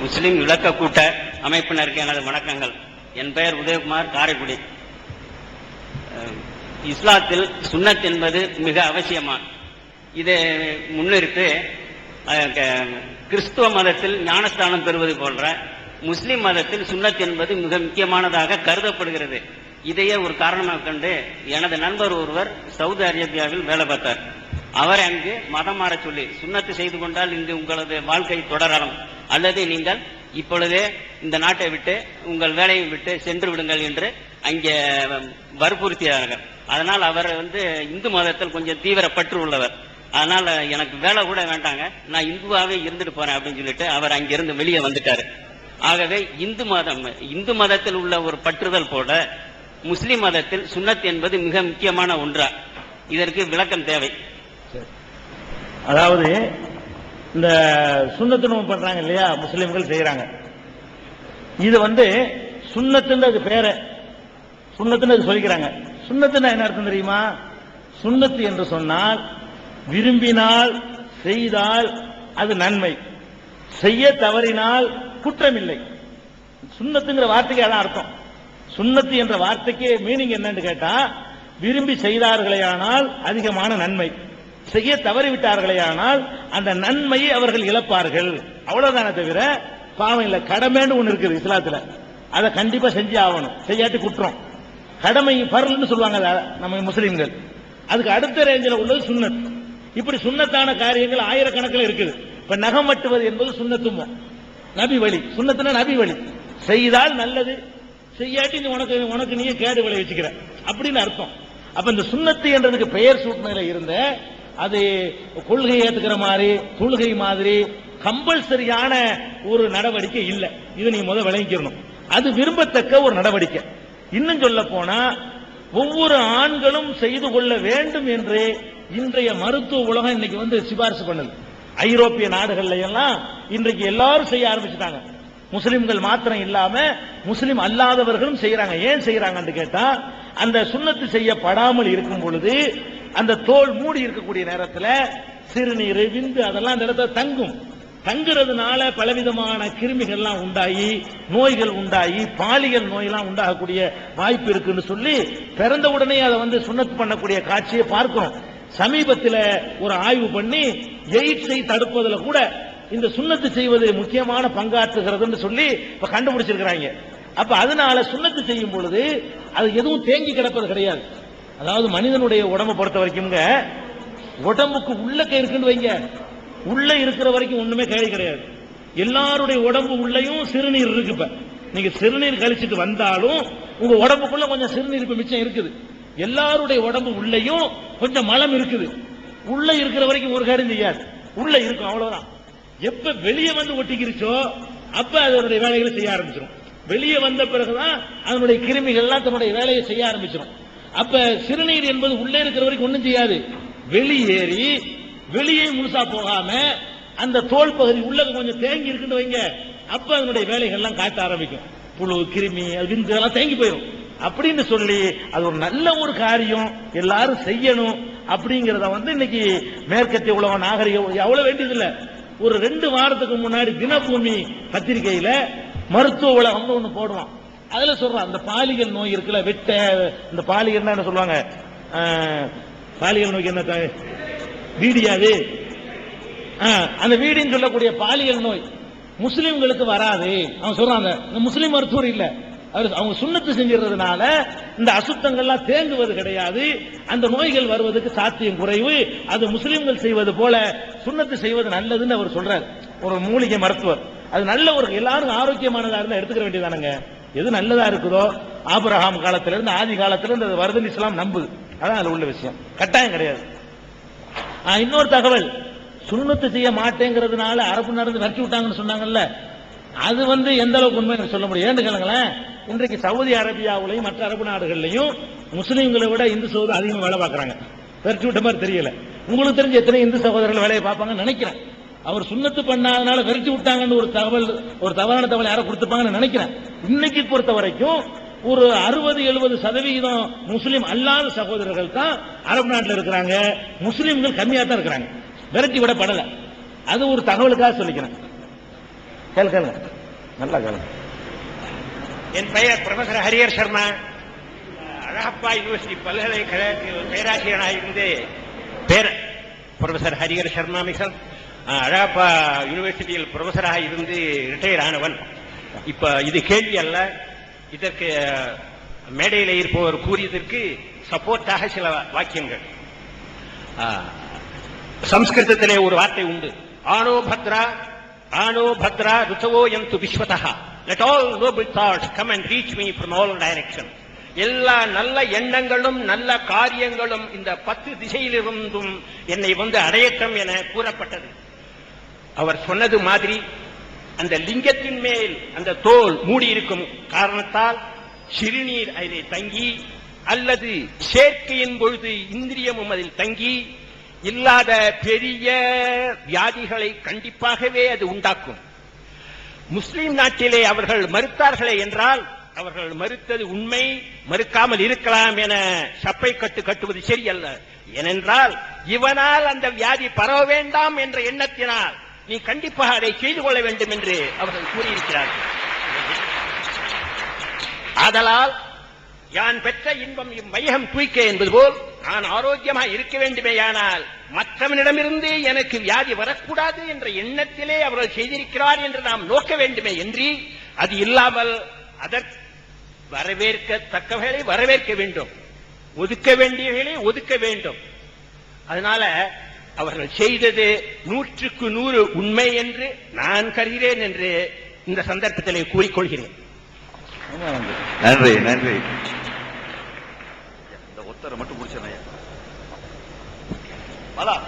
முஸ்லிம் விளக்க கூட்ட அமைப்பினருக்கு எனது வணக்கங்கள். என் பெயர் உதயகுமார் காரைக்குடி. இஸ்லாத்தில் சுன்னத் என்பது மிக அவசியமா? இதை முன்னிறுத்து க- கிறிஸ்துவ மதத்தில் ஞானஸ்தானம் பெறுவது போன்ற முஸ்லிம் மதத்தில் சுன்னத் என்பது மிக முக்கியமானதாக கருதப்படுகிறது. இதையே ஒரு காரணமாக கண்டு எனது நண்பர் ஒருவர் சவுதி அரேபியாவில் வேலை பார்த்தார். அவர் அங்கு மதம் மாற சொல்லி சுண்ணத்து செய்து கொண்டால் இங்கு உங்களது வாழ்க்கை தொடரலாம் அல்லது நீங்கள் இப்பொழுதே இந்த நாட்டை விட்டு உங்கள் வேலையை விட்டு சென்று விடுங்கள் என்று அங்கே வற்புறுத்தினார்கள். அதனால் அவர் வந்து இந்து மதத்தில் கொஞ்சம் தீவிர பற்று உள்ளவர். அதனால எனக்கு வேலை கூட வேண்டாங்க நான் இந்துவாகவே இருந்துட்டு போறேன் அப்படின்னு சொல்லிட்டு அவர் அங்கிருந்து வெளியே வந்துட்டாரு. ஆகவே இந்து மதம் இந்து மதத்தில் உள்ள ஒரு பற்றுதல் போல முஸ்லிம் மதத்தில் சுன்னத் என்பது மிக முக்கியமான ஒன்றா. இதற்கு விளக்கம் தேவை. அதாவது இந்த சுண்ணத்து நோம்பு பண்றாங்க இல்லையா முஸ்லீம்கள் செய்யறாங்க. இது வந்து சுண்ணத்துன்னு அது பேரு. சுண்ணத்துன்னு அது சொல்லிக்கிறாங்க. சுண்ணத்துன்னா என்ன அர்த்தம் தெரியுமா? சுண்ணத்து என்று சொன்னால் விரும்பினால் செய்தால் அது நன்மை. செய்ய தவறினால் குற்றமில்லை. சுண்ணத்துங்கிற வார்த்தைக்கு அதான் அர்த்தம். சுண்ணத்து என்ற வார்த்தைக்கு மீனிங் என்னன்னு கேட்டா விரும்பி செய்தார்களேயானால் அதிகமான நன்மை. செய்ய தவறிவிட்டார்களேயானால் அந்த நன்மையை அவர்கள் இழப்பார்கள். அவ்வளவுதானே தவிர பாவம் இல்ல. கடமைன்னு ஒண்ணு இருக்குது இஸ்லாத்துல. அதை கண்டிப்பா செஞ்சு ஆகணும். செய்யாட்டி குற்றம். கடமை பரல்னு சொல்லுவாங்க நம்ம முஸ்லீம்கள். அதுக்கு அடுத்த ரேஞ்சில் உள்ளது சுண்ணத். இப்படி சுண்ணத்தான காரியங்கள் ஆயிரக்கணக்கில் இருக்குது. இப்ப நகம் வெட்டுவது என்பது சுண்ணத்தும். நபி வழி. சுண்ணத்துனா நபி வழி. செய்தால் நல்லது. செய்யாட்டி நீ உனக்கு உனக்கு நீயே கேடு விளை வச்சுக்கிற அப்படின்னு அர்த்தம். அப்ப இந்த சுண்ணத்து என்றதுக்கு பெயர் சூட்டினில இருந்த அது கொள்கை ஏத்துக்கிற மாதிரி தொழுகை மாதிரி கம்பல்சரியான ஒரு நடவடிக்கை இல்லை. இது நீ முதல் விளங்கிக்கணும். அது விரும்பத்தக்க ஒரு நடவடிக்கை. இன்னும் சொல்ல போனா ஒவ்வொரு ஆண்களும் செய்து கொள்ள வேண்டும் என்று இன்றைய மருத்துவ உலகம் இன்னைக்கு வந்து சிபாரிசு பண்ணுது. ஐரோப்பிய நாடுகள்ல எல்லாம் இன்றைக்கு எல்லாரும் செய்ய ஆரம்பிச்சுட்டாங்க. முஸ்லிம்கள் மாத்திரம் இல்லாம முஸ்லிம் அல்லாதவர்களும் செய்யறாங்க. ஏன் செய்யறாங்கன்னு கேட்டா அந்த சுண்ணத்து செய்யப்படாமல் இருக்கும் பொழுது அந்த தோல் மூடி இருக்கக்கூடிய நேரத்தில் சிறுநீர் விந்து அதெல்லாம் அந்த இடத்துல தங்கும். தங்குறதுனால பலவிதமான கிருமிகள்லாம் உண்டாகி நோய்கள் உண்டாகி பாலியல் நோயெல்லாம் உண்டாகக்கூடிய வாய்ப்பு இருக்குன்னு சொல்லி பிறந்த உடனே அதை வந்து சுண்ணத்து பண்ணக்கூடிய காட்சியை பார்க்கிறோம். சமீபத்தில் ஒரு ஆய்வு பண்ணி எய்ட்ஸை தடுப்பதில் கூட இந்த சுண்ணத்து செய்வது முக்கியமான பங்காற்றுகிறதுன்னு சொல்லி இப்ப கண்டுபிடிச்சிருக்கிறாங்க. அப்ப அதனால சுண்ணத்து செய்யும் பொழுது அது எதுவும் தேங்கி கிடப்பது கிடையாது. அதாவது மனிதனுடைய உடம்பை பொறுத்த வரைக்கும்ங்க உடம்புக்கு உள்ளக்க இருக்குன்னு வைங்க. உள்ள இருக்கிற வரைக்கும் ஒண்ணுமே கேள்வி கிடையாது. எல்லாருடைய உடம்பு உள்ளயும் சிறுநீர் இருக்கு இப்ப. நீங்க சிறுநீர் கழிச்சிட்டு வந்தாலும் உங்க உடம்புக்குள்ள கொஞ்சம் சிறுநீர் இப்ப மிச்சம் இருக்குது. எல்லாருடைய உடம்பு உள்ளயும் கொஞ்சம் மலம் இருக்குது. உள்ள இருக்கிற வரைக்கும் ஒரு காரியம் செய்யாது. உள்ள இருக்கும் அவ்வளவுதான். எப்ப வெளியே வந்து ஒட்டிக்கிருச்சோ அப்ப அதனுடைய வேலைகளை செய்ய ஆரம்பிச்சிடும் வெளியே வந்த பிறகுதான் அதனுடைய கிருமிகள்லாம் தன்னுடைய வேலையை செய்ய ஆரம்பிச்சிடும் அப்ப சிறுநீர் என்பது உள்ளே இருக்கிற வரைக்கும் ஒண்ணும் செய்யாது. வெளியேறி வெளியே முழுசா போகாம அந்த தோல் பகுதி உள்ள கொஞ்சம் தேங்கி இருக்குன்னு வைங்க. அப்ப அதனுடைய வேலைகள்லாம் காட்ட ஆரம்பிக்கும். புழு கிருமி அது இதெல்லாம் தேங்கி போயிடும் அப்படின்னு சொல்லி அது ஒரு நல்ல ஒரு காரியம். எல்லாரும் செய்யணும் அப்படிங்கறத வந்து இன்னைக்கு மேற்கத்திய உலகம் நாகரிகம் எவ்வளவு வேண்டியதில்லை. ஒரு ரெண்டு வாரத்துக்கு முன்னாடி தினபூமி பத்திரிகையில மருத்துவ உலகம்னு ஒண்ணு போடுவான். அதுல சொல்றான் அந்த பாலியல் நோய் இருக்குல்ல வெட்ட இந்த பாலியல் என்ன சொல்லுவாங்க? பாலியல் நோய்க்கு என்ன வீடியாது அந்த வீடின்னு சொல்லக்கூடிய பாலியல் நோய் முஸ்லிம்களுக்கு வராது. அவன் சொல்றாங்க முஸ்லீம் முஸ்லிம் மருத்துவர் இல்ல. அவர் அவங்க சுண்ணத்து செஞ்சிருந்ததுனால இந்த அசுத்தங்கள்லாம் தேங்குவது கிடையாது. அந்த நோய்கள் வருவதற்கு சாத்தியம் குறைவு. அது முஸ்லிம்கள் செய்வது போல சுண்ணத்து செய்வது நல்லதுன்னு அவர் சொல்றார். ஒரு மூலிகை மருத்துவர். அது நல்ல ஒரு எல்லாரும் ஆரோக்கியமானதா இருந்தால் எடுத்துக்க வேண்டியதானுங்க எது நல்லதா இருக்குதோ ஆபிரஹாம் காலத்திலிருந்து ஆதி காலத்திலிருந்து அது வருதுன்னு இஸ்லாம் நம்புது. அதான் அதில் உள்ள விஷயம். கட்டாயம் கிடையாது. இன்னொரு தகவல். சுண்ணத்து செய்ய மாட்டேங்கிறதுனால அரபு நடந்து விரட்டி விட்டாங்கன்னு சொன்னாங்கல்ல அது வந்து எந்த அளவுக்கு உண்மை எனக்கு சொல்ல முடியும்? ஏன்னு கேளுங்களேன். இன்றைக்கு சவுதி அரேபியாவிலையும் மற்ற அரபு நாடுகள்லையும் முஸ்லீம்களை விட இந்து சகோதரர் அதிகமாக வேலை பார்க்குறாங்க. விரட்டி விட்ட மாதிரி தெரியல. உங்களுக்கு தெரிஞ்ச எத்தனை இந்து சகோதரர்கள் வேலையை பார்ப்பாங்கன்னு நினைக்கிறேன். அவர் சுண்ணத்து பண்ணாதனால விரட்டி விட்டாங்கன்னு ஒரு தகவல் ஒரு தவறான தகவல் யாரோ கொடுத்துப்பாங்கன்னு நினைக்கிறேன். இன்னைக்கு பொறுத்த வரைக்கும் ஒரு அறுபது எழுபது சதவிகிதம் முஸ்லீம் அல்லாத சகோதரர்கள் தான் அரபு நாட்டில் இருக்கிறாங்க. முஸ்லீம்கள் கம்மியாக தான் இருக்கிறாங்க. விரட்டி விடப்படலை. அது ஒரு தகவலுக்காக சொல்லிக்கிறேன். கேளு கேளுங்க நல்லா கேளுங்க என் பெயர் professor Harrier Sharma. Alagappa university பல்கலைக்கழகத்தில் பேராசிரியராக இருந்து பேர் ப்ரொஃபசர் ஹரிஹர் சர்மா மிசன் அழகப்பா யூனிவர்சிட்டியில் ப்ரொஃபஸராக இருந்து ரிட்டையர் ஆனவன். இப்ப இது கேள்வி அல்ல. இதற்கு மேடையில் இருப்பவர் கூறியதற்கு சப்போர்ட்டாக சில வாக்கியங்கள். சம்ஸ்கிருதத்திலே ஒரு வார்த்தை உண்டு. ஆனோ பத்ரா ஆனோ பத்ரா ருத்தவோ எந்து விஸ்வதா let all noble thoughts come and reach me from all direction எல்லா நல்ல எண்ணங்களும் நல்ல காரியங்களும் இந்த பத்து திசையிலிருந்தும் என்னை வந்து அடையட்டும் என கூறப்பட்டது. அவர் சொன்னது மாதிரி அந்த லிங்கத்தின் மேல் அந்த தோல் மூடி இருக்கும் காரணத்தால் சிறுநீர் அதிலே தங்கி அல்லது சேர்க்கையின் பொழுது இந்திரியமும் அதில் தங்கி இல்லாத பெரிய வியாதிகளை கண்டிப்பாகவே அது உண்டாக்கும். முஸ்லிம் நாட்டிலே அவர்கள் மறுத்தார்களே என்றால் அவர்கள் மறுத்தது உண்மை மறுக்காமல் இருக்கலாம் என சப்பை கட்டு கட்டுவது சரியல்ல. ஏனென்றால் இவனால் அந்த வியாதி பரவ வேண்டாம் என்ற எண்ணத்தினால் நீ கண்டிப்பாக அதை செய்து கொள்ள வேண்டும் என்று அவர்கள் கூறியிருக்கிறார்கள். ஆதலால் யான் பெற்ற இன்பம் இம்மையகம் தூய்க்க என்பது போல் நான் ஆரோக்கியமாக இருக்க வேண்டுமேயானால் மற்றவனிடமிருந்து எனக்கு வியாதி வரக்கூடாது என்ற எண்ணத்திலே அவர்கள் செய்திருக்கிறார் என்று நாம் நோக்க வேண்டுமே என்று அது இல்லாமல் அதற்கு வரவேற்க வரவேற்க வேண்டும். ஒதுக்க வேண்டியவர்களை ஒதுக்க வேண்டும். அதனால அவர்கள் செய்தது நூற்றுக்கு நூறு உண்மை என்று நான் கருகிறேன் என்று இந்த சந்தர்ப்பத்திலே கூறிக்கொள்கிறேன். நன்றி. நன்றி. இந்த ஒத்தரை மட்டும் முடிச்சிடணும் பாலா.